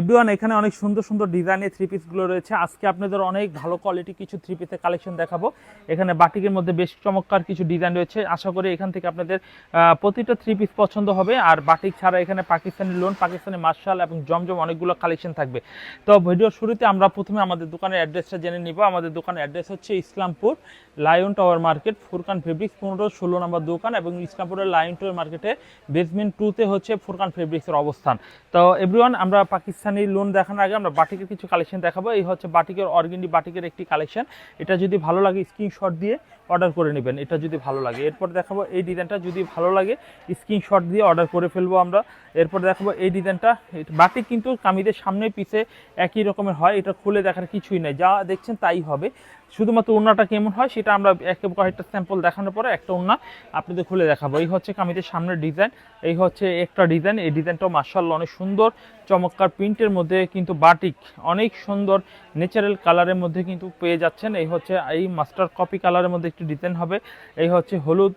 Everyone এখানে অনেক সুন্দর সুন্দর ডিজাইনের থ্রি পিসগুলো রয়েছে। আজকে আপনাদের অনেক ভালো কোয়ালিটি কিছু থ্রি পিসের কালেকশন দেখাবো। এখানে বাটিকের মধ্যে বেশ চমৎকার কিছু ডিজাইন রয়েছে। আশা করি এখান থেকে আপনাদের প্রতিটা থ্রি পিস পছন্দ হবে। আর বাটিক ছাড়া এখানে পাকিস্তানি লোন পাকিস্তানি মার্শাল এবং জমজম অনেকগুলো কালেকশন থাকবে। তো ভিডিওর শুরুতে আমরা প্রথমে আমাদের দোকানের অ্যাড্রেসটা জেনে নিব। আমাদের দোকানের অ্যাড্রেস হচ্ছে Islampur lion tower market Furqan fabrics পনেরো, ষোলো নম্বর দোকান এবং ইসলামপুরের লায়ন টাওয়ার মার্কেটে বেসমেন্ট টুতে হচ্ছে ফুরকান ফেব্রিক্সের অবস্থান। তো এভরিওয়ান আমরা পাকিস্তানি লোন দেখানোর আগে আমরা বাটিকের কিছু কালেকশন দেখাবো। এই হচ্ছে বাটিকের অর্গেন্ডি বাটিকের একটি কালেকশন এটা যদি ভালো লাগে স্ক্রিনশট দিয়ে অর্ডার করে নেবেন, এটা যদি ভালো লাগে। এরপর দেখাবো এই ডিজাইনটা, যদি ভালো লাগে, স্ক্রিনশট দিয়ে অর্ডার করে ফেলব আমরা। এরপর দেখাবো এই ডিজাইনটা বাটিক কিন্তু কামিদের সামনে পিছে একই রকমের হয়, এটা খুলে দেখার কিছুই নেই। যা দেখছেন তাই হবে। শুধুমাত্র ওড়নাটা কেমন হয়, সেটা আমরা এক কয়েকটা স্যাম্পল দেখানোর পরে একটা ওড়না আপনাদের খুলে দেখাবো। এই হচ্ছে কামিদের সামনের ডিজাইন, এই হচ্ছে একটা ডিজাইন। এই ডিজাইনটাও মার্শাল্লাহ অনেক সুন্দর, চমৎকার প্রিন্টের মধ্যে কিন্তু বাটিক, অনেক সুন্দর ন্যাচারাল কালারের মধ্যে কিন্তু পেয়ে যাচ্ছেন। এই হচ্ছে এই মাস্টার কপি কালারের মধ্যে একটি ডিজাইন হবে। এই হচ্ছে হলুদ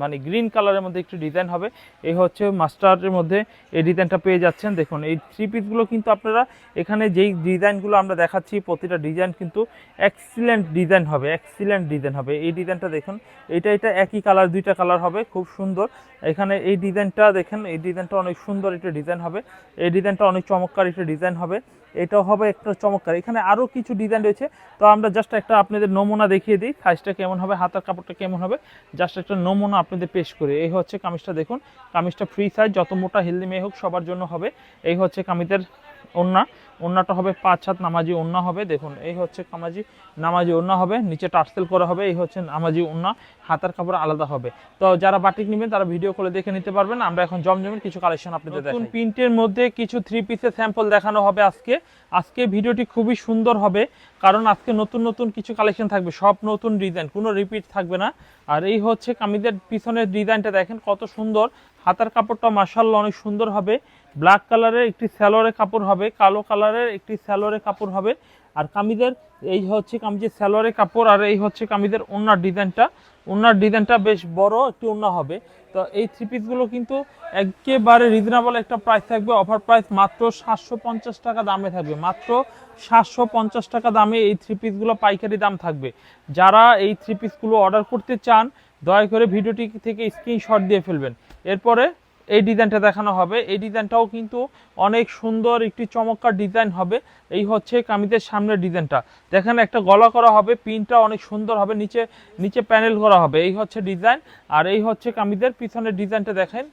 মানে গ্রিন কালারের মধ্যে একটি ডিজাইন হবে। এই হচ্ছে মাস্টারের মধ্যে এই ডিজাইনটা পেয়ে যাচ্ছেন। দেখুন, এই থ্রি পিসগুলো কিন্তু আপনারা এখানে যেই ডিজাইনগুলো আমরা দেখাচ্ছি, প্রতিটা ডিজাইন কিন্তু এক্সিলেন্ট ডিজাইন হবে এক্সিলেন্ট ডিজাইন হবে। এই ডিজাইনটা দেখুন, এটা এটা একই কালার দুইটা কালার হবে, খুব সুন্দর। এখানে এই ডিজাইনটা দেখেন, এই ডিজাইনটা অনেক সুন্দর একটা ডিজাইন হবে। এই ডিজাইনটা অনেক চমৎকার একটা ডিজাইন হবে। এটাও হবে একটা চমৎকার। এখানে আরও কিছু ডিজাইন রয়েছে। তো আমরা জাস্ট একটা আপনাদের নমুনা দেখিয়ে দিই সাইজটা কেমন হবে, হাতার কাপড়টা কেমন হবে। জাস্ট একটা নমুনা আপনাদের পেশ করে। এই হচ্ছে কামিজটা দেখুন। কামিজটা ফ্রি সাইজ যত মোটা হেলদি মেয়ে হোক সবার জন্য হবে। এই হচ্ছে কামিজের ওন্না ওন্নাটা হবে পাঁচ হাত নামাজি ওন্না হবে। দেখুন এই হচ্ছে কামাজি নামাজি ওন্না হবে নিচে টার্সেল করা হবে এই হচ্ছে নামাজি ওন্না হাতার কাপড় আলাদা হবে। তো যারা বাটিক নেবেন তারা ভিডিও করে দেখে নিতে পারবেন। আমরা এখন জমজমের কিছু কালেকশন আপনাদের দেখুন প্রিন্টের মধ্যে কিছু থ্রি পিসের স্যাম্পল দেখানো হবে আজকে। আজকে ভিডিওটি খুবই সুন্দর হবে কারণ আজকে নতুন নতুন কিছু কালেকশন থাকবে সব নতুন ডিজাইন কোনো রিপিট থাকবে না। আর এই হচ্ছে কামিদের পিছনের ডিজাইনটা দেখেন কত সুন্দর হাতার কাপড়টা মার্শাল্লাহ অনেক সুন্দর হবে। ব্ল্যাক কালারের একটি স্যালোয়ারের কাপড় হবে, কালো কালারের একটি স্যালোয়ারের কাপড় হবে। আর কামিদের এই হচ্ছে কামিজের স্যালোয়ারের কাপড় আর এই হচ্ছে কামিদের ওনার ডিজাইনটা। ওনার ডিজাইনটা বেশ বড়, একটি ওনা হবে। তো এই থ্রি পিসগুলো কিন্তু একেবারে রিজনেবল একটা প্রাইস থাকবে। অফার প্রাইস মাত্র সাতশো পঞ্চাশ টাকা দামে থাকবে। মাত্র সাতশো পঞ্চাশ টাকা দামে এই থ্রি পিসগুলো পাইকারি দাম থাকবে। যারা এই থ্রি পিসগুলো অর্ডার করতে চান, দয়া করে ভিডিওটি থেকে স্ক্রিনশট দিয়ে ফেলবেন। এরপরে এই ডিজাইনটা দেখানো হবে। এই ডিজাইনটাও কিন্তু অনেক সুন্দর একটি চমৎকার ডিজাইন হবে। এই হচ্ছে কামিজের সামনের ডিজাইনটা। দেখেন একটা গলা করা হবে, পিনটা অনেক সুন্দর হবে, নিচে নিচে প্যানেল করা হবে। এই হচ্ছে ডিজাইন। আর এই হচ্ছে কামিজের পিছনের ডিজাইনটা দেখেন।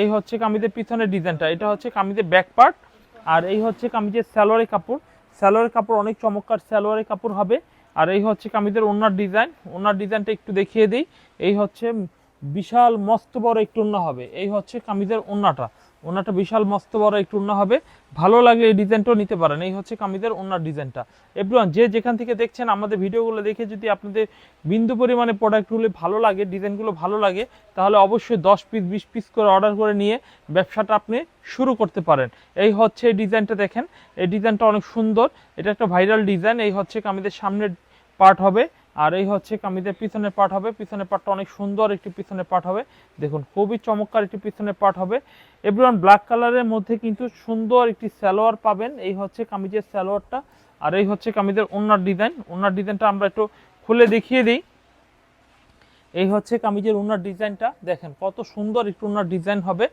এই হচ্ছে কামিজের পিছনের ডিজাইনটা। এটা হচ্ছে কামিজের ব্যাক পার্ট আর এই হচ্ছে কামিজের স্যালোয়ারের কাপড়। স্যালোয়ারের কাপড় অনেক চমৎকার স্যালোয়ারের কাপড় হবে। আর এই হচ্ছে কামিজের ওনার ডিজাইন। ওনার ডিজাইনটা একটু দেখিয়ে দিই। এই হচ্ছে বিশাল মস্ত বড় একটু উন্না হবে। এই হচ্ছে কামিজের ওন্নাটা ওনাটা বিশাল মস্ত বড় একটু উন্না হবে। ভালো লাগলে এই ডিজাইনটাও নিতে পারেন। এই হচ্ছে কামিজের ওনার ডিজাইনটা। এভরিওয়ান, যে যেখান থেকে দেখছেন আমাদের ভিডিওগুলো দেখে যদি আপনাদের বিন্দু পরিমাণে প্রোডাক্টগুলো ভালো লাগে, ডিজাইনগুলো ভালো লাগে, তাহলে অবশ্যই দশ পিস বিশ পিস করে অর্ডার করে নিয়ে ব্যবসাটা আপনি শুরু করতে পারেন। এই হচ্ছে এই ডিজাইনটা দেখেন। এই ডিজাইনটা অনেক সুন্দর। এটা একটা ভাইরাল ডিজাইন। এই হচ্ছে কামিজের সামনের পার্ট হবে। আর এই হচ্ছে কামিজের পিছনের পার্ট হবে। পিছনের পার্টটা অনেক সুন্দর একটি পিছনের পার্ট হবে। দেখুন, খুবই চমৎকার একটি পিছনের পার্ট হবে। এভরিওয়ান ব্ল্যাক কালারের মধ্যে কিন্তু সুন্দর একটি সালোয়ার পাবেন। এই হচ্ছে কামিজের সালোয়ারটা, আর এই হচ্ছে কামিজের ওনার ডিজাইন ওনার ডিজাইনটা আমরা একটু খুলে দেখিয়ে দিই। এই হচ্ছে কামিজের ওনার ডিজাইনটা দেখেন কত সুন্দর একটু ওনার ডিজাইন হবে।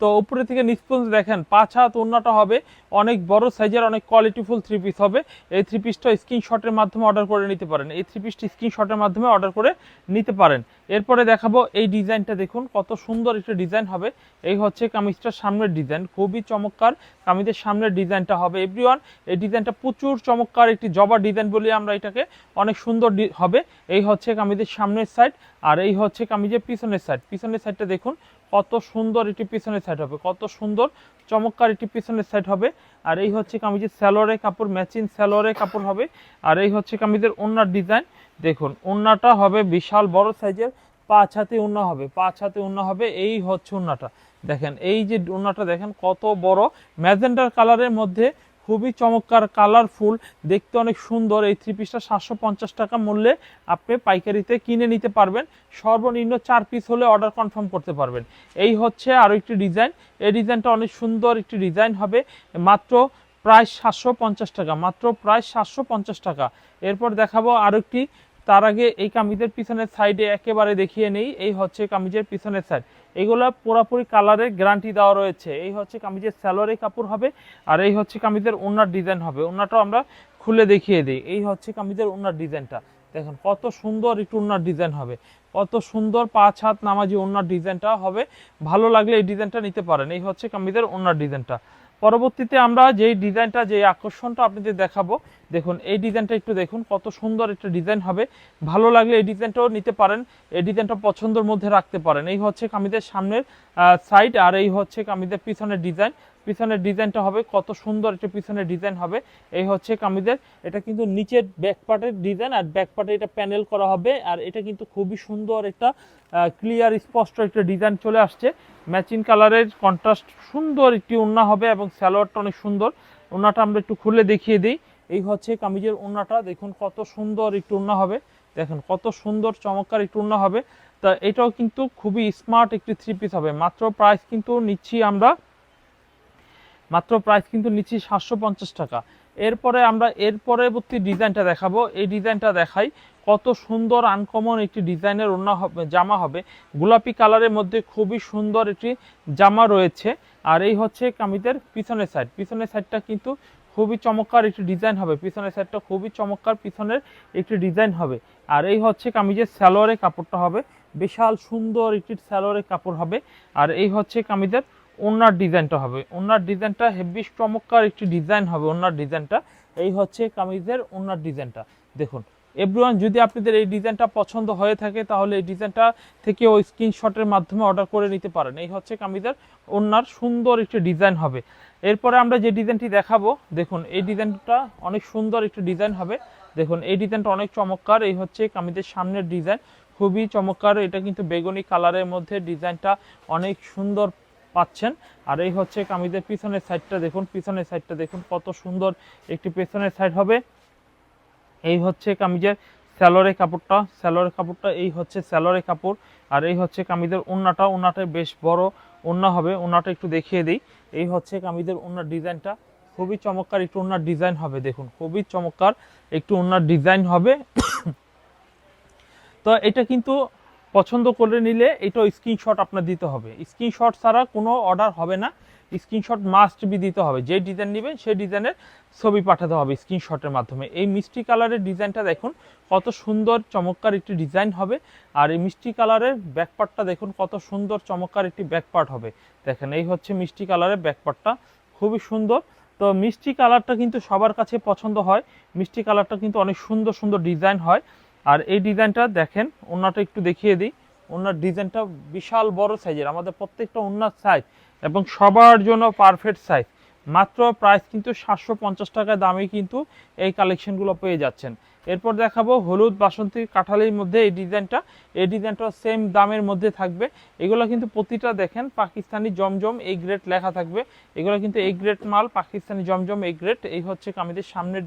তো উপরে থেকে নিচ পর্যন্ত দেখেন, পাঁচ হাত ওড়নাটা হবে, অনেক বড় সাইজের অনেক কোয়ালিটিফুল থ্রি পিস হবে। এই থ্রি পিসটা স্ক্রিনশটের মাধ্যমে অর্ডার করে নিতে পারেন। এই থ্রি পিসটি স্ক্রিনশটের মাধ্যমে অর্ডার করে নিতে পারেন। এরপরে দেখাবো এই ডিজাইনটা দেখুন, কত সুন্দর একটা ডিজাইন হবে। এই হচ্ছে কামিজটার সামনের ডিজাইন খুবই চমৎকার। কামিজের সামনের ডিজাইনটা হবে এভরিওয়ান এই ডিজাইনটা প্রচুর চমৎকার একটি জবা ডিজাইন বলি আমরা এটাকে। অনেক সুন্দর হবে। এই হচ্ছে কামিজের সামনের সাইড আর এই হচ্ছে কামিজের পিছনের সাইড পিছনের সাইডটা দেখুন কত সুন্দর একটি পিছনের সাইড হবে, কত সুন্দর চমৎকার একটি পিছনের সাইড হবে। আর এই হচ্ছে কামিজের স্যালোয়ারের কাপড় ম্যাচিং স্যালোয়ারের কাপড় হবে। আর এই হচ্ছে কামিজের ওনার ডিজাইন দেখুন ওন্নাটা হবে বিশাল বড় সাইজের, পাঁচ হাতে উন্না হবে, পাঁচ হাতে উন্না হবে, এই হচ্ছে উন্নাটা দেখেন, এই যে উন্নাটা দেখেন, কত বড়। ম্যাজেন্ডার কালারের মধ্যে খুবই চমৎকার কালারফুল দেখতে অনেক সুন্দর। এই থ্রি পিসটা সাতশো পঞ্চাশ টাকা মূল্যে আপনি পাইকারিতে কিনে নিতে পারবেন। সর্বনিম্ন চার পিস হলে অর্ডার কনফার্ম করতে পারবেন। এই হচ্ছে আরও একটি ডিজাইন এই ডিজাইনটা অনেক সুন্দর একটি ডিজাইন হবে। মাত্র প্রায় সাতশো পঞ্চাশ টাকা, মাত্র প্রায় সাতশো পঞ্চাশ টাকা। এরপর দেখাবো আরেকটি তার আগে এই কামিজের পিছনের সাইডে একেবারে দেখিয়ে নেই। এই হচ্ছে কামিজের পিছনের সাইড এগুলো পুরাপুরি কালারের গ্যারান্টি দেওয়া রয়েছে। এই হচ্ছে কামিজের স্যালোয়ারি কাপড় হবে আর এই হচ্ছে কামিজের ওনার ডিজাইন হবে। ওনাটাও আমরা খুলে দেখিয়ে দিই। এই হচ্ছে কামিজের ওনার ডিজাইনটা। দেখুন, কত সুন্দর একটু ওনার ডিজাইন হবে। কত সুন্দর পাঁচ হাত নামাজি ওনার ডিজাইনটা হবে। ভালো লাগলে এই ডিজাইনটা নিতে পারেন। এই হচ্ছে কামিজের ওনার ডিজাইনটা। পরবর্তীতে আমরা যেই ডিজাইনটা যে আকর্ষণটা আপনাদের দেখাবো, দেখুন, এই ডিজাইনটা একটু দেখুন, কত সুন্দর একটা ডিজাইন হবে। ভালো লাগলে এই ডিজাইনটাও নিতে পারেন, এই ডিজাইনটা পছন্দের মধ্যে রাখতে পারেন। এই হচ্ছে কামিদের সামনের সাইড আর এই হচ্ছে কামিদের পিছনের ডিজাইন। পিছনের ডিজাইনটা হবে, কত সুন্দর একটা পিছনের ডিজাইন হবে। এই হচ্ছে কামিজের, এটা কিন্তু নিচের ব্যাক পার্টের ডিজাইন আর ব্যাক পার্টে এটা প্যানেল করা হবে, আর এটা কিন্তু খুবই সুন্দর একটা ক্লিয়ার স্পষ্ট একটা ডিজাইন চলে আসছে। ম্যাচিং কালারের কন্ট্রাস্ট সুন্দর একটি ওড়না হবে এবং স্যালোয়ারটা অনেক সুন্দর। ওড়নাটা আমরা একটু খুলে দেখিয়ে দিই। এই হচ্ছে কামিজের ওড়নাটা দেখুন কত সুন্দর একটু ওড়না হবে। দেখেন কত সুন্দর, চমৎকার একটু ওড়না হবে। তা এটাও কিন্তু খুবই স্মার্ট একটি থ্রি পিস হবে। মাত্র প্রাইস কিন্তু নিচ্ছি আমরা মাত্র প্রাইস কিন্তু নিচ্ছি সাতশো পঞ্চাশ টাকা। এরপরে আমরা এর পরবর্তী ডিজাইনটা দেখাবো। এই ডিজাইনটা দেখাই কত সুন্দর আনকমন একটি ডিজাইনের হবে, জামা হবে। গোলাপি কালারের মধ্যে খুবই সুন্দর একটি জামা রয়েছে। আর এই হচ্ছে কামিজের পিছনের সাইড পিছনের সাইডটা কিন্তু খুবই চমৎকার একটি ডিজাইন হবে। পিছনের সাইডটা খুবই চমৎকার পিছনের একটি ডিজাইন হবে। আর এই হচ্ছে কামিজের স্যালোয়ারের কাপড়টা হবে। বিশাল সুন্দর একটি স্যালোয়ারের কাপড় হবে। আর এই হচ্ছে কামিজের ওনার ডিজাইনটা হবে। ওনার ডিজাইনটা হেভি চমৎকার একটি ডিজাইন হবে ওনার ডিজাইনটা। এই হচ্ছে কামিজের ওনার ডিজাইনটা। দেখুন, এভরিওয়ান যদি আপনাদের এই ডিজাইনটা পছন্দ হয়ে থাকে, তাহলে এই ডিজাইনটা থেকে ওই স্ক্রিনশটের মাধ্যমে অর্ডার করে নিতে পারেন। এই হচ্ছে কামিজের ওনার সুন্দর একটি ডিজাইন হবে। এরপরে আমরা যে ডিজাইনটি দেখাবো, দেখুন, এই ডিজাইনটা অনেক সুন্দর একটি ডিজাইন হবে। দেখুন, এই ডিজাইনটা অনেক চমৎকার। এই হচ্ছে কামিজের সামনের ডিজাইন। খুবই চমৎকার। এটা কিন্তু বেগুনি কালারের মধ্যে ডিজাইনটা অনেক সুন্দর পাচ্ছেন। আর এই হচ্ছে কামিজের পিছনের সাইডটা দেখুন, পিছনের সাইডটা দেখুন, কত সুন্দর একটি পেছনের সাইড হবে। এই হচ্ছে কামিজের স্যালোরের কাপড়টা স্যালোরের কাপড়টা, এই হচ্ছে স্যালোরের কাপড়, আর এই হচ্ছে কামিজের ওন্নাটা। ওন্নাটা বেশ বড় ওন্না হবে, ওন্নাটা একটু দেখিয়ে দিই। এই হচ্ছে কামিজের ওন্নার ডিজাইনটা। খুবই চমৎকার একটু ওন্নার ডিজাইন হবে, দেখুন, খুবই চমৎকার একটু ওন্নার ডিজাইন হবে। তো এটা কিন্তু পছন্দ করে নিলে এটা স্ক্রিনশট আপনার দিতে হবে। স্ক্রিনশট ছাড়া কোনো অর্ডার হবে না। স্ক্রিনশট মাস্ট বি দিতে হবে। যে ডিজাইন নেবেন সেই ডিজাইনের ছবি পাঠাতে হবে স্ক্রিনশটের মাধ্যমে। এই মিষ্টি কালারের ডিজাইনটা দেখুন, কত সুন্দর, চমৎকার একটি ডিজাইন হবে। আর এই মিষ্টি কালারের ব্যাকপার্টটা দেখুন, কত সুন্দর, চমৎকার একটি ব্যাকপার্ট হবে। দেখেন, এই হচ্ছে মিষ্টি কালারের ব্যাকপার্টটা খুবই সুন্দর। তো মিষ্টি কালারটা কিন্তু সবার কাছে পছন্দ হয়। মিষ্টি কালারটা কিন্তু অনেক সুন্দর সুন্দর ডিজাইন হয়। আর এই ডিজাইনটা দেখেন ওনাটা একটু দেখিয়ে দিই। ওনার ডিজাইনটা বিশাল বড় সাইজের আমাদের প্রত্যেকটা ওনার সাইজ এবং সবার জন্য পারফেক্ট সাইজ মাত্র প্রাইস কিন্তু সাতশো পঞ্চাশ টাকা দামে কিন্তু এই কালেকশনগুলো পেয়ে যাচ্ছেন। এরপর দেখাবো হলুদ বাসন্তী কাঁঠালির মধ্যে এই ডিজাইনটা। এই ডিজাইনটা সেম দামের মধ্যে থাকবে। এগুলো কিন্তু প্রতিটা দেখেন পাকিস্তানি জমজম এই গ্রেড লেখা থাকবে। এগুলো কিন্তু এই গ্রেড মাল, পাকিস্তানি জমজম এই গ্রেড এই হচ্ছে কামিজের সামনের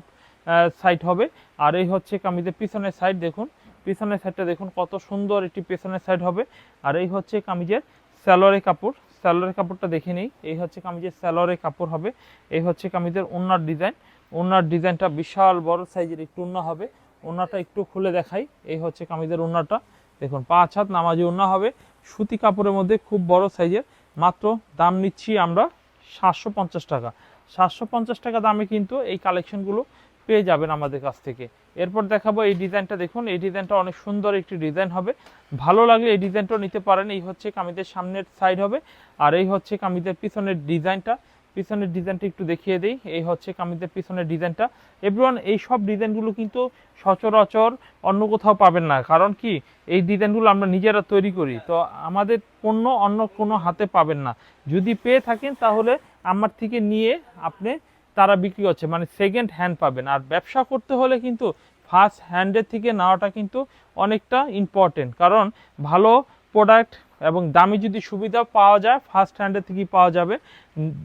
সাইড হবে। আর এই হচ্ছে কামিজের পিছনের সাইড দেখুন, পিছনের সাইডটা দেখুন কত সুন্দর একটি পেছনের সাইড হবে। আর এই হচ্ছে কামিজের স্যালোয়ারের কাপড়, স্যালোয়ারের কাপড়টা দেখে নিই। এই হচ্ছে কামিজের স্যালোয়ারের কাপড় হবে, এই হচ্ছে কামিজের ওনার ডিজাইন। ওনার ডিজাইনটা বিশাল বড় সাইজের একটু ওনা হবে। ওনাটা একটু খুলে দেখাই। এই হচ্ছে কামিজের ওনাটা দেখুন, পাঁচ হাত নামাজি ওনা হবে। সুতি কাপড়ের মধ্যে খুব বড় সাইজের। মাত্র দাম নিচ্ছি আমরা সাতশো পঞ্চাশ টাকা। সাতশো পঞ্চাশ টাকা দামে কিন্তু এই কালেকশনগুলো পেয়ে যাবেন আমাদের কাছ থেকে। এরপর দেখাবো এই ডিজাইনটা দেখুন। এই ডিজাইনটা অনেক সুন্দর একটি ডিজাইন হবে। ভালো লাগলে এই ডিজাইনটাও নিতে পারেন। এই হচ্ছে কামিজের সামনের সাইড হবে। আর এই হচ্ছে কামিজের পিছনের ডিজাইনটা। পিছনের ডিজাইনটা একটু দেখিয়ে দিই। এই হচ্ছে কামিজের পিছনের ডিজাইনটা। এভরিওয়ান এই সব ডিজাইনগুলো কিন্তু সচরাচর অন্য কোথাও পাবেন না। কারণ কি? এই ডিজাইনগুলো আমরা নিজেরা তৈরি করি। তো আমাদের পণ্য অন্য কোনো হাতে পাবেন না। যদি পেয়ে থাকেন, তাহলে আমার থেকে নিয়ে আপনি তারা বিক্রি হচ্ছে মানে সেকেন্ড হ্যান্ড পাবেন। আর ব্যবসা করতে হলে কিন্তু ফার্স্ট হ্যান্ডের থেকে নেওয়াটা কিন্তু অনেকটা ইম্পর্টেন্ট কারণ ভালো প্রোডাক্ট এবং দামি যদি সুবিধা পাওয়া যায় ফার্স্ট হ্যান্ডের থেকেই পাওয়া যাবে।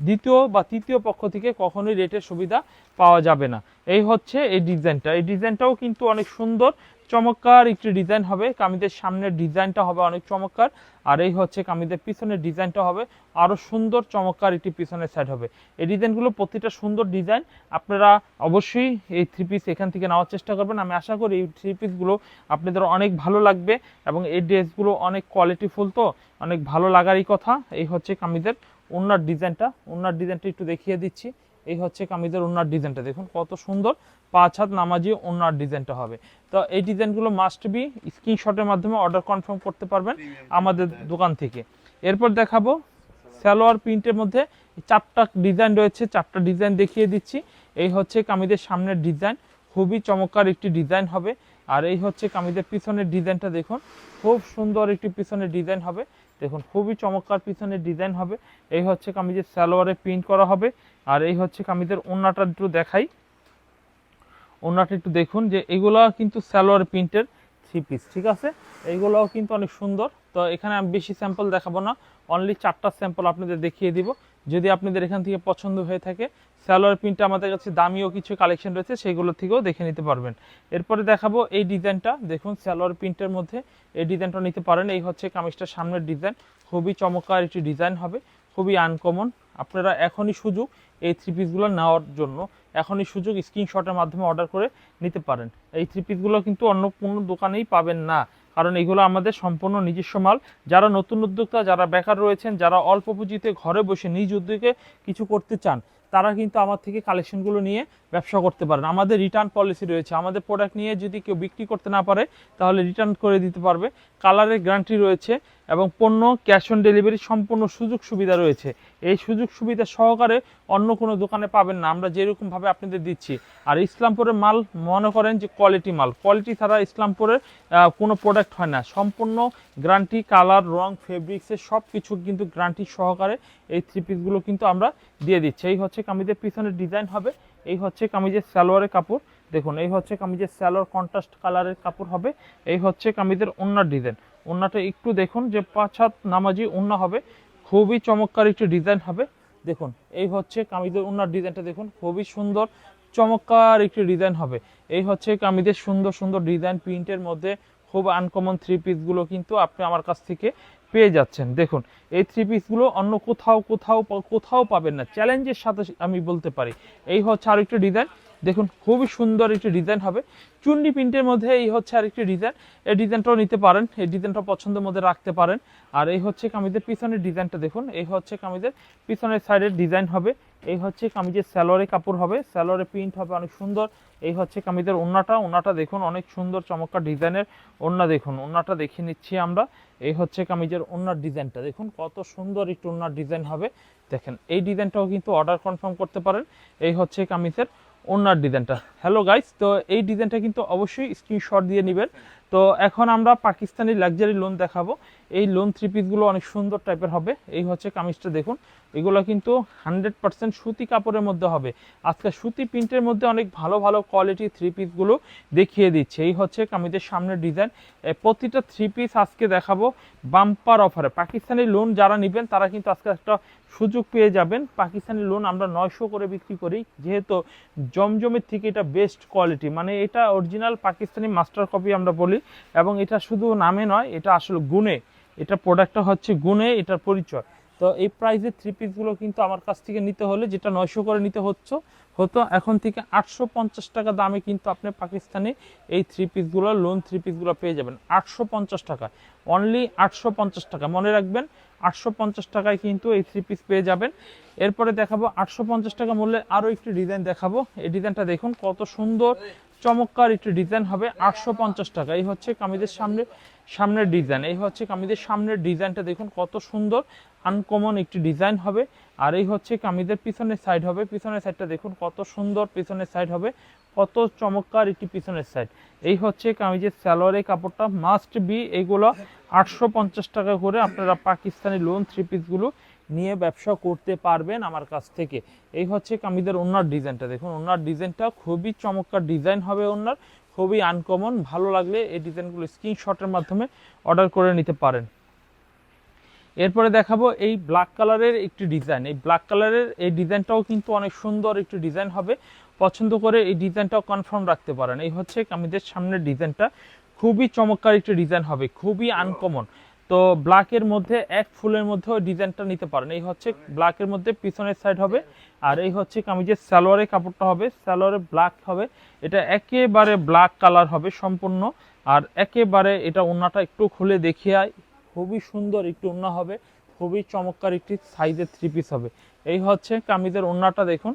দ্বিতীয় বা তৃতীয় পক্ষ থেকে কখনোই রেটের সুবিধা পাওয়া যাবে না। এই হচ্ছে এই ডিজাইনটা এই ডিজাইনটাও কিন্তু অনেক সুন্দর। চমৎকার একটি ডিজাইন হবে। কামিজের সামনের ডিজাইনটা হবে অনেক চমৎকার। আর এই হচ্ছে কামিজের পিছনের ডিজাইনটা হবে। আরও সুন্দর, চমৎকার একটি পিছনের সাইড হবে। এই ডিজাইনগুলো প্রতিটা সুন্দর ডিজাইন। আপনারা অবশ্যই এই থ্রি পিস এখান থেকে নেওয়ার চেষ্টা করবেন। আমি আশা করি এই থ্রি পিসগুলো আপনাদের অনেক ভালো লাগবে এবং এই ড্রেসগুলো অনেক কোয়ালিটিফুল তো, অনেক ভালো লাগারই কথা। এই হচ্ছে কামিজের ওনার ডিজাইনটা। ওনার ডিজাইনটা একটু দেখিয়ে দিচ্ছি। এই হচ্ছে কামিজের ওনার ডিজাইনটা। দেখুন কত সুন্দর পাঁচ হাত নামাজি ওনার ডিজাইনটা হবে। তো এই ডিজাইনগুলো মাস্ট বি স্ক্রিনশটের মাধ্যমে অর্ডার কনফার্ম করতে পারবেন আমাদের দোকান থেকে। এরপর দেখাবো সালোয়ার প্রিন্টের মধ্যে চারটা ডিজাইন রয়েছে চারটা ডিজাইন দেখিয়ে দিচ্ছি। এই হচ্ছে কামিজের সামনের ডিজাইন খুবই চমৎকার একটি ডিজাইন হবে। আর এই হচ্ছে কামিজের পিছনের ডিজাইনটা দেখুন খুব সুন্দর একটি পিছনের ডিজাইন হবে। দেখুন, খুবই চমৎকার পিছনের ডিজাইন হবে। এই হচ্ছে কামিজের সালোয়ারে প্রিন্ট করা হবে। আর এই হচ্ছে কামিজের ওনাটা একটু দেখাই। ওনাটা একটু দেখুন যে এগুলো কিন্তু সালোয়ার প্রিন্টের থ্রি পিস ঠিক আছে? এইগুলোও কিন্তু অনেক সুন্দর। তো এখানে আমি বেশি স্যাম্পল দেখাবো না। অনলি চারটা স্যাম্পল আপনাদের দেখিয়ে দিব। যদি আপনাদের এখান থেকে পছন্দ হয়ে থাকে, সালোয়ার প্রিন্টটা আমাদের কাছে দামিও কিছু কালেকশন রয়েছে, সেগুলো থেকেও দেখে নিতে পারবেন। এরপরে দেখাবো এই ডিজাইনটা। দেখুন, সালোয়ার প্রিন্টের মধ্যে এই ডিজাইনটা নিতে পারেন। এই হচ্ছে কামিজটার সামনের ডিজাইন। খুবই চমৎকার একটি ডিজাইন হবে, খুবই আনকমন আপনারা এখনই সুযোগ এই থ্রি পিসগুলো নেওয়ার জন্য, এখনই সুযোগ স্ক্রিনশটের মাধ্যমে অর্ডার করে নিতে পারেন। এই থ্রি পিসগুলো কিন্তু অন্য কোনো দোকানেই পাবেন না। কারণ এগুলো আমাদের সম্পূর্ণ নিজস্ব মাল। যারা নতুন উদ্যোক্তা, যারা বেকার রয়েছেন, যারা অল্প পুঁজিতে ঘরে বসে নিজ উদ্যোগে কিছু করতে চান, তারা কিন্তু আমার থেকে কালেকশনগুলো নিয়ে ব্যবসা করতে পারেন। আমাদের রিটার্ন পলিসি রয়েছে। আমাদের প্রোডাক্ট নিয়ে যদি কেউ বিক্রি করতে না পারে, তাহলে রিটার্ন করে দিতে পারবে। কালারের গ্যারান্টি রয়েছে। এবং পণ্য ক্যাশ অন ডেলিভারি সম্পূর্ণ সুযোগ সুবিধা রয়েছে। এই সুযোগ সুবিধা সহকারে অন্য কোনো দোকানে পাবেন না। আমরা যেরকমভাবে আপনাদের দিচ্ছি। আর ইসলামপুরের মাল, মনে করেন যে কোয়ালিটি মাল। কোয়ালিটি ছাড়া ইসলামপুরের কোনো প্রোডাক্ট হয় না। সম্পূর্ণ গ্রান্টি কালার রং ফেব্রিক্সের সব কিছু কিন্তু গ্রান্টি সহকারে এই থ্রি পিসগুলো কিন্তু আমরা দিয়ে দিচ্ছি। এই হচ্ছে কামিজের পিছনের ডিজাইন হবে। এই হচ্ছে কামিজের সালোয়ারের কাপড়। দেখুন, এই হচ্ছে কামিজের স্যালোর কন্ট্রাস্ট কালারের কাপড় হবে। এই হচ্ছে কামিজের ওন্নার ডিজাইন ওন্নাটা একটু দেখুন যে পাঁচ হাত নামাজি ওন্না হবে। খুবই চমৎকার একটি ডিজাইন হবে। দেখুন, এই হচ্ছে কামিজের ওন্নার ডিজাইনটা দেখুন, খুবই সুন্দর, চমৎকার একটি ডিজাইন হবে। এই হচ্ছে কামিজের সুন্দর সুন্দর ডিজাইন প্রিন্টের মধ্যে খুব আনকমন থ্রি পিসগুলো কিন্তু আপনি আমার কাছ থেকে পেয়ে যাচ্ছেন। দেখুন, এই থ্রি পিসগুলো অন্য কোথাও কোথাও কোথাও পাবেন না। চ্যালেঞ্জের সাথে আমি বলতে পারি। এই হচ্ছে আরেকটি ডিজাইন দেখুন, খুবই সুন্দর একটি ডিজাইন হবে। চুন্ডি প্রিন্টের মধ্যে এই হচ্ছে আরেকটি ডিজাইন এই ডিজাইনটাও নিতে পারেন, এই ডিজাইনটা পছন্দের মধ্যে রাখতে পারেন। আর এই হচ্ছে কামিজের পিছনের ডিজাইনটা দেখুন, এই হচ্ছে কামিজের পিছনের সাইডের ডিজাইন হবে। এই হচ্ছে কামিজের স্যালোয়ারে কাপড় হবে স্যালোয়ারে প্রিন্ট হবে অনেক সুন্দর। এই হচ্ছে কামিজের ওন্নাটা ওন্নাটা দেখুন, অনেক সুন্দর, চমৎকার ডিজাইনের ওন্না দেখুন ওন্নাটা দেখে নিচ্ছি আমরা। এই হচ্ছে কামিজের ওন্নার ডিজাইনটা দেখুন, কত সুন্দর একটু ওন্নার ডিজাইন হবে। দেখেন, এই ডিজাইনটাও কিন্তু অর্ডার কনফার্ম করতে পারেন। এই হচ্ছে কামিজের ওন্নার ডিজাইনটা। হ্যালো গাইস তো এই ডিজাইনটা কিন্তু অবশ্যই স্ক্রিনশট দিয়ে নেবেন। তো এখন আমরা পাকিস্তানি লাক্সারি লোন দেখাবো। এই লোন থ্রি পিসগুলো অনেক সুন্দর টাইপের হবে। এই হচ্ছে কামিজটা দেখুন। এগুলো কিন্তু হান্ড্রেড পার্সেন্ট সুতি কাপড়ের মধ্যে হবে। আজকে সুতি প্রিন্টের মধ্যে অনেক ভালো ভালো কোয়ালিটি থ্রি পিসগুলো দেখিয়ে দিচ্ছে। এই হচ্ছে কামিজের সামনের ডিজাইন প্রতিটা থ্রি পিস আজকে দেখাবো বাম্পার অফারে পাকিস্তানি লোন যারা নেবেন, তারা কিন্তু আজকে একটা সুযোগ পেয়ে যাবেন। পাকিস্তানি লোন আমরা নয়শো করে বিক্রি করি। যেহেতু জমজমের থেকে এটা বেস্ট কোয়ালিটি মানে এটা অরিজিনাল পাকিস্তানি মাস্টার কপি আমরা বলি। এবং এটা শুধু নামে নয়, এটা আসলে গুণে। এটা প্রোডাক্টটা হচ্ছে গুণে, এটার পরিচয়। তো এই প্রাইসের থ্রি পিসগুলো কিন্তু আমার কাছ থেকে নিতে হলে যেটা নয়শো করে নিতে হচ্ছে, হতো এখন থেকে আটশো পঞ্চাশ টাকা দামে কিন্তু আপনি পাকিস্তানে এই থ্রি পিসগুলো লোন থ্রি পিসগুলো পেয়ে যাবেন। আটশো পঞ্চাশ টাকা অনলি আটশো পঞ্চাশ টাকা। মনে রাখবেন, আটশো পঞ্চাশ টাকায় কিন্তু এই থ্রি পিস পেয়ে যাবেন। এরপরে দেখাবো আটশো পঞ্চাশ টাকা মূল্যে আরও একটি ডিজাইন দেখাবো। এই ডিজাইনটা দেখুন কত সুন্দর। চমৎকার একটি ডিজাইন হবে, আটশো পঞ্চাশ টাকা। এই হচ্ছে কামিজের সামনে, সামনের ডিজাইন। এই হচ্ছে কামিজের সামনের ডিজাইনটা দেখুন, কত সুন্দর আনকমন একটি ডিজাইন হবে। আর এই হচ্ছে কামিজের পিছনের সাইড হবে। পিছনের সাইডটা দেখুন, কত সুন্দর পিছনের সাইড হবে, কত চমৎকার একটি পিছনের সাইড এই হচ্ছে কামিজের স্যালোয়ারের কাপড়টা মাস্ট বি এইগুলো আটশো পঞ্চাশ টাকা করে আপনারা পাকিস্তানি লোন থ্রি পিসগুলো নিয়ে ব্যবসা করতে পারবেন আমার কাছ থেকে। এই হচ্ছে কামিদের ওনার ডিজাইনটা। দেখুন, ওনার ডিজাইনটা খুবই চমৎকার ডিজাইন হবে ওনার। খুবই আনকমন ভালো লাগলে এই ডিজাইনগুলো স্ক্রিনশটের মাধ্যমে অর্ডার করে নিতে পারেন। এরপরে দেখাবো এই ব্ল্যাক কালারের একটি ডিজাইন এই ব্ল্যাক কালারের এই ডিজাইনটাও কিন্তু অনেক সুন্দর একটি ডিজাইন হবে। পছন্দ করে এই ডিজাইনটাও কনফার্ম রাখতে পারেন। এই হচ্ছে কামিদের সামনের ডিজাইনটা খুবই চমৎকার একটি ডিজাইন হবে, খুবই আনকমন তো ব্ল্যাকের মধ্যে এক ফুলের মধ্যেও ডিজাইনটা নিতে পারেন। এই হচ্ছে ব্ল্যাকের মধ্যে পিছনের সাইড হবে আর এই হচ্ছে কামিজের সালোয়ারের কাপড়টা হবে। সালোয়ারে ব্ল্যাক হবে। এটা একেবারে ব্ল্যাক কালার হবে সম্পূর্ণ। আর একেবারে এটা ওন্নাটা একটু খুলে দেখিয়ে খুবই সুন্দর একটু ওন্না হবে। খুবই চমৎকার একটি সাইজের থ্রি পিস হবে। এই হচ্ছে কামিজের ওন্নাটা দেখুন।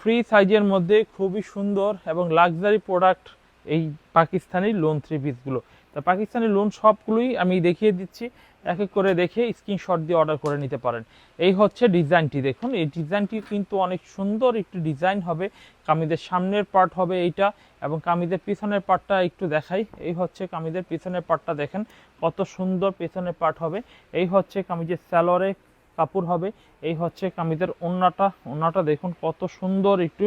ফ্রি সাইজের মধ্যে খুবই সুন্দর এবং লাক্সারি প্রোডাক্ট এই পাকিস্তানি লোন থ্রি পিসগুলো তা পাকিস্তানি লোন সবগুলোই আমি দেখিয়ে দিচ্ছি। এক এক করে দেখে স্ক্রিনশট দিয়ে অর্ডার করে নিতে পারেন। এই হচ্ছে ডিজাইনটি দেখুন। এই ডিজাইনটি কিন্তু অনেক সুন্দর একটি ডিজাইন হবে। কামিদের সামনের পার্ট হবে এইটা এবং কামিদের পিছনের পার্টটা একটু দেখাই। এই হচ্ছে কামিদের পিছনের পার্টটা দেখেন। কত সুন্দর পিছনের পার্ট হবে। এই হচ্ছে কামিজের স্যালোয়ারে কাপড় হবে। এই হচ্ছে কামিজের ওন্নাটা ওন্নাটা দেখুন কত সুন্দর একটু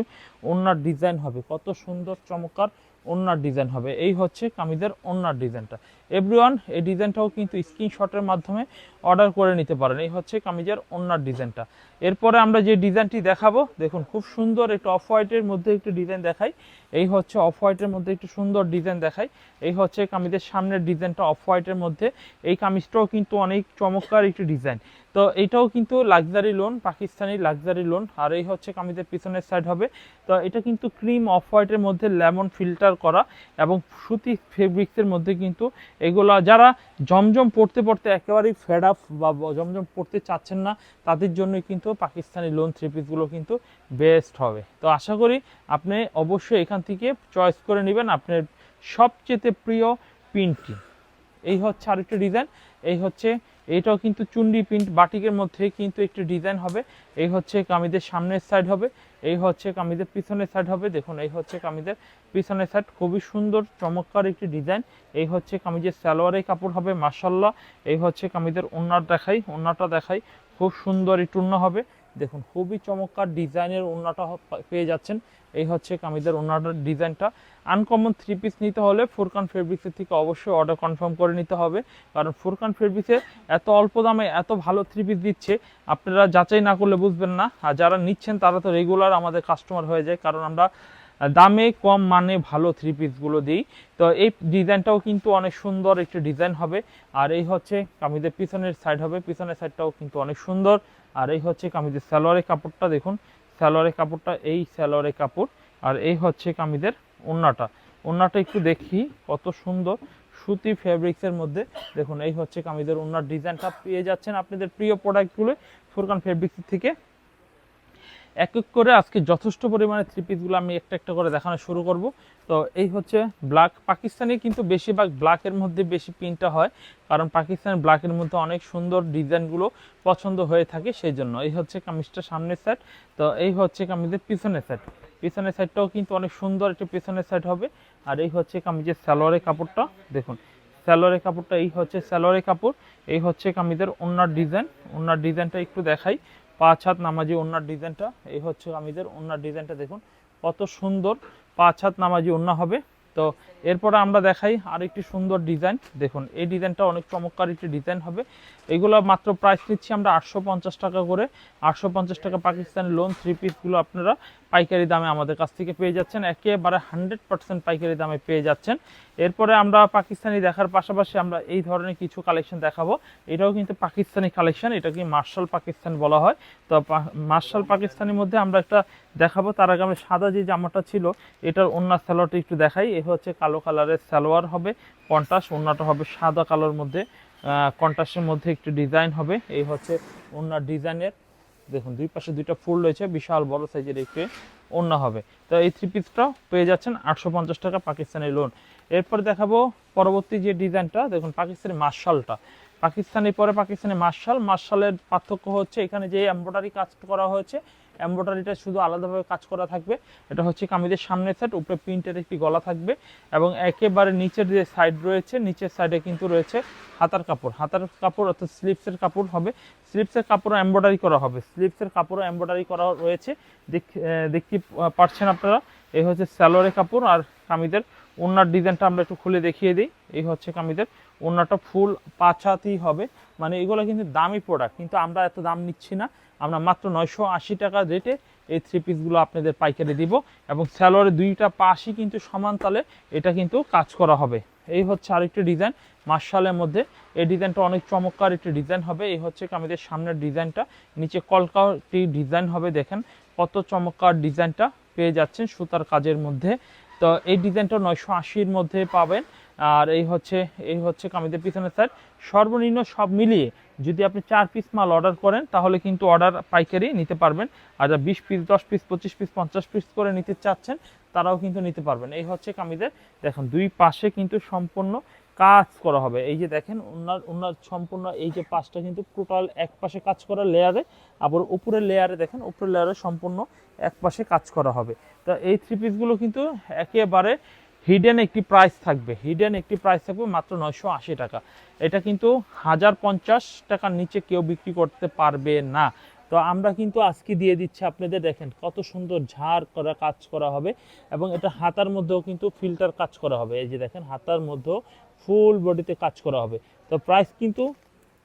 ওন্নার ডিজাইন হবে। কত সুন্দর চমৎকার ওন্নার ডিজাইন হবে। এই হচ্ছে কামিজের ওন্নার ডিজাইনটা এভরিওয়ান এই ডিজাইনটাও কিন্তু স্ক্রিনশটের মাধ্যমে অর্ডার করে নিতে পারেন। এই হচ্ছে কামিজের ওন্নার ডিজাইনটা এরপরে আমরা যে ডিজাইনটি দেখাবো, দেখুন খুব সুন্দর একটু অফ হোয়াইটের মধ্যে একটু ডিজাইন দেখাই। এই হচ্ছে অফ হোয়াইটের মধ্যে একটু সুন্দর ডিজাইন দেখাই। এই হচ্ছে কামিজের সামনের ডিজাইনটা অফ হোয়াইটের মধ্যে। এই কামিজটাও কিন্তু অনেক চমৎকার একটি ডিজাইন তো এটাও কিন্তু luxury lawn Pakistani luxury lawn আর এই হচ্ছে কামিজের পিছনের সাইড হবে। তো এটা কিন্তু ক্রিম অফ হোয়াইটের মধ্যে লেমন ফিল্টার করা এবং সুতি ফেব্রিক্সের মধ্যে কিন্তু এগুলো যারা জমজম পড়তে পড়তে একেবারেই ফেড আপ বা জমজম পড়তে চাচ্ছেন না, তাদের জন্য কিন্তু পাকিস্তানি লোন থ্রি পিসগুলো কিন্তু বেস্ট হবে। তো আশা করি আপনি অবশ্যই এখান থেকে চয়েস করে নেবেন আপনার সবচেয়ে প্রিয় পিনটি এই হচ্ছে আরেকটা ডিজাইন এই হচ্ছে এটাও কিন্তু চুন্ডি প্রিন্ট বাটিকের মধ্যে কিন্তু একটি ডিজাইন হবে। এই হচ্ছে কামিদের সামনের সাইড হবে, এই হচ্ছে কামিদের পিছনের সাইড হবে। দেখুন, এই হচ্ছে কামিদের পিছনের সাইড খুবই সুন্দর, চমৎকার একটি ডিজাইন। এই হচ্ছে কামিজের সালোয়ারের কাপড় হবে মার্শাল্লাহ এই হচ্ছে কামিদের ওনার দেখাই ওনাটা দেখাই খুব সুন্দর ওন্না হবে। দেখুন, খুবই চমৎকার ডিজাইনের ওন্নাটা হ- পেয়ে যাচ্ছেন। এই হচ্ছে কামিদের ওনাটার ডিজাইনটা। আনকমন থ্রি পিস নিতে হলে ফুরকান ফেব্রিক্সের থেকে অবশ্যই অর্ডার কনফার্ম করে নিতে হবে। কারণ ফুরকান ফেব্রিক্সে এত অল্প দামে এত ভালো থ্রি পিস দিচ্ছে, আপনারা যাচাই না করলে বুঝবেন না। আর যারা নিচ্ছেন, তারা তো রেগুলার আমাদের কাস্টমার হয়ে যায়। কারণ আমরা দামে কম মানে ভালো থ্রি পিসগুলো দিই। তো এই ডিজাইনটাও কিন্তু অনেক সুন্দর একটি ডিজাইন হবে। আর এই হচ্ছে কামিজের পিছনের সাইড হবে। পিছনের সাইডটাও কিন্তু অনেক সুন্দর। আর এই হচ্ছে কামিজের সালোয়ারের কাপড়টা দেখুন, সালোয়ারের কাপড়টা, এই সালোয়ারের কাপড়, আর এই হচ্ছে কামিজের ওন্নাটা। ওন্নাটা একটু দেখি, কত সুন্দর, সুতি ফেব্রিক্সের মধ্যে। দেখুন, এই হচ্ছে কামিজের ওন্নার ডিজাইনটা পেয়ে যাচ্ছেন আপনাদের প্রিয় প্রোডাক্টগুলো ফুরকান ফেব্রিক্স থেকে। এক এক করে আজকে যথেষ্ট পরিমাণে থ্রি পিসগুলো আমি একটা একটা করে দেখানো শুরু করব। তো এই হচ্ছে ব্ল্যাক পাকিস্তানি কিন্তু বেশিরভাগ ব্ল্যাকের মধ্যে বেশি প্রিন্টটা হয়, কারণ পাকিস্তান ব্ল্যাকের মধ্যে অনেক সুন্দর ডিজাইনগুলো পছন্দ হয়ে থাকে সেই জন্য এই হচ্ছে কামিজটা সামনের সাইড তো এই হচ্ছে কামিজের পিছনের সাইড পিছনের সাইডটাও কিন্তু অনেক সুন্দর একটা পিছনের সাইড হবে। আর এই হচ্ছে কামিজের সালোয়ারের কাপড়টা, দেখুন। সালোয়ারের কাপড়টা, এই হচ্ছে সালোয়ারের কাপড়, এই হচ্ছে কামিজের ওনার ডিজাইন ওনার ডিজাইনটা একটু দেখাই। পাঁচ হাত নামাজি ওনার ডিজাইনটা, এই হচ্ছে কামিজের ওনার ডিজাইনটা দেখুন। কত সুন্দর পাঁচ হাত নামাজি ওনা হবে। তো এরপরে আমরা দেখাই আর একটি সুন্দর ডিজাইন। দেখুন, এই ডিজাইনটা অনেক চমৎকার একটি ডিজাইন হবে। এগুলো মাত্র প্রাইস নিচ্ছি আমরা আটশো পঞ্চাশ টাকা করে। আটশো পঞ্চাশ টাকা পাকিস্তানি লোন থ্রি পিসগুলো আপনারা পাইকারি দামে আমাদের কাছ থেকে পেয়ে যাচ্ছেন। একেবারে হান্ড্রেড পার্সেন্ট পাইকারি দামে পেয়ে যাচ্ছেন। এরপরে আমরা পাকিস্তানি দেখার পাশাপাশি আমরা এই ধরনের কিছু কালেকশন দেখাবো। এটাও কিন্তু পাকিস্তানি কালেকশন এটাকে মার্শাল পাকিস্তান বলা হয়। তো মার্শাল পাকিস্তানের মধ্যে আমরা একটা দেখাবো। তার আগে আমি সাদা যে জামাটা ছিল, এটার অন্য সালোয়ারটা একটু দেখাই। হচ্ছে কালো কালারের সালোয়ার হবে কন্টাস অন্যটা হবে সাদা কালোর মধ্যে কন্টাসের মধ্যে একটু ডিজাইন হবে, এই হচ্ছে অন্য ডিজাইনের, দেখুন দুই পাশে দুইটা ফুল রয়েছে, বিশাল বড় সাইজের একটি অন্য হবে। তো এই থ্রি পিসটাও পেয়ে যাচ্ছেন আটশো পঞ্চাশ টাকা পাকিস্তানি লোন এরপর দেখাবো পরবর্তী যে ডিজাইনটা, দেখুন পাকিস্তানি মার্শালটা। পাকিস্তানি পরে পাকিস্তানি মার্শাল, মার্শালের পার্থক্য হচ্ছে এখানে যে এমব্রয়ডারি কাজ করা হয়েছে এমব্রয়ডারিটা শুধু আলাদাভাবে কাজ করা থাকবে। এটা হচ্ছে কামিজের সামনের সাইড উপরে প্রিন্টের একটি গলা থাকবে এবং একেবারে নিচের যে সাইড রয়েছে, নিচের সাইডে কিন্তু রয়েছে হাতার কাপড়। হাতার কাপড় অর্থাৎ স্লিপসের কাপড় হবে। স্লিপসের কাপড়ও এমব্রয়ডারি করা হবে। স্লিপসের কাপড়ও এমব্রয়ডারি করা রয়েছে। দেখ- দেখতে পারছেন আপনারা, এই হচ্ছে স্যালোয়ারের কাপড় আর কামিদের ওনার ডিজাইনটা আমরা একটু খুলে দেখিয়ে দিই। এই হচ্ছে কামিদের ওনাটা ফুল পাঁচাতেই হবে। মানে এগুলো কিন্তু দামি প্রোডাক্ট কিন্তু আমরা এত দাম নিচ্ছি না। আমরা মাত্র নয়শো আশি টাকা রেটে এই থ্রি পিসগুলো আপনাদের পাইকারি দিব এবং স্যালোয়ারের দুইটা পাশই কিন্তু সমান তালে এটা কিন্তু কাজ করা হবে। এই হচ্ছে আরেকটি ডিজাইন। মার্শালের মধ্যে এই ডিজাইনটা অনেক চমৎকার একটি ডিজাইন হবে। এই হচ্ছে আমাদের সামনের ডিজাইনটা। নিচে কলকাটি ডিজাইন হবে দেখেন। কত চমৎকার ডিজাইনটা পেয়ে যাচ্ছেন সুতার কাজের মধ্যে। তো এই ডিজাইনটা নয়শো আশির মধ্যে পাবেন। আর এই হচ্ছে এই হচ্ছে কামিজের পিছনের সাইড সর্বনিম্ন সব মিলিয়ে যদি আপনি চার পিস মাল অর্ডার করেন, তাহলে কিন্তু অর্ডার পাইকারি নিতে পারবেন। আর যারা বিশ পিস দশ পিস পঁচিশ পিস পঞ্চাশ পিস করে নিতে চাচ্ছেন, তারাও কিন্তু নিতে পারবেন। এই হচ্ছে কামিজের, দেখেন, দুই পাশে কিন্তু সম্পূর্ণ কাজ করা হবে। এই যে দেখেন ওনার ওনার সম্পূর্ণ এই যে পাশটা কিন্তু টোটাল এক পাশে কাজ করা লেয়ারে আবার উপরের লেয়ারে দেখেন, উপরের লেয়ারে সম্পূর্ণ এক পাশে কাজ করা হবে। তো এই থ্রি পিসগুলো কিন্তু একেবারে হিডেন একটি প্রাইস থাকবে। হিডেন একটি প্রাইস থাকবে মাত্র নয়শো আশি টাকা। এটা কিন্তু হাজার পঞ্চাশ টাকার নিচে কেউ বিক্রি করতে পারবে না। তো আমরা কিন্তু আজকে দিয়ে দিচ্ছি আপনাদের দেখেন কত সুন্দর ঝাড় করা কাজ করা হবে এবং এটা হাতার মধ্যেও কিন্তু ফিল্টার কাজ করা হবে। এই যে দেখেন হাতার মধ্যেও ফুল বডিতে কাজ করা হবে। তো প্রাইস কিন্তু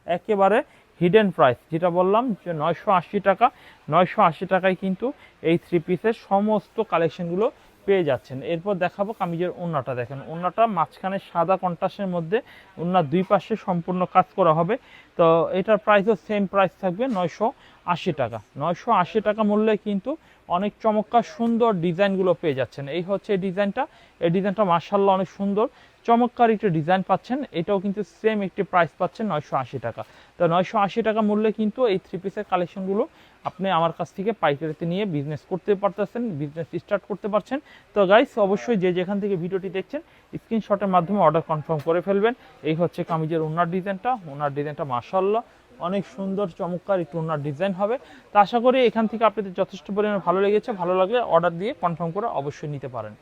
একেবারে হিডেন প্রাইস যেটা বললাম যে নয়শো আশি টাকা। নয়শো আশি টাকায় কিন্তু এই থ্রি পিসের সমস্ত কালেকশনগুলো পেয়ে যাচ্ছেন। এরপর দেখাবো কামিজের ওন্নাটা। দেখেন, ওন্নাটা মাঝখানে সাদা কন্টাসের মধ্যে ওন্নার দুই পাশে সম্পূর্ণ কাজ করা হবে। তো এটার প্রাইসও সেম প্রাইস থাকবে নয়শো আশি টাকা। নয়শো আশি টাকা মূল্যে কিন্তু অনেক চমৎকার সুন্দর ডিজাইনগুলো পেয়ে যাচ্ছেন। এই হচ্ছে এই ডিজাইনটা এই ডিজাইনটা মার্শাল্লাহ অনেক সুন্দর। চমৎকার একটি ডিজাইন পাচ্ছেন। এটাও কিন্তু সেম একটি প্রাইস পাচ্ছেন নয়শো আশি টাকা। তো নয়শো আশি টাকা মূল্যে কিন্তু এই থ্রি পিসের কালেকশনগুলো আপনি আমার কাছ থেকে পাইকারিতে নিয়ে বিজনেস করতে পারতেছেন বিজনেস স্টার্ট করতে পারছেন। তো গাইস অবশ্যই যে যেখান থেকে ভিডিওটি দেখছেন স্ক্রিনশটের মাধ্যমে অর্ডার কনফার্ম করে ফেলবেন। এই হচ্ছে কামিজের ওনার ডিজাইনটা। ওনার ডিজাইনটা মার্শাল্লাহ অনেক সুন্দর, চমৎকার একটু ওনার ডিজাইন হবে। তো আশা করি এখান থেকে আপনাদের যথেষ্ট পরিমাণে ভালো লেগেছে। ভালো লাগলে অর্ডার দিয়ে কনফার্ম করে অবশ্যই নিতে পারেন।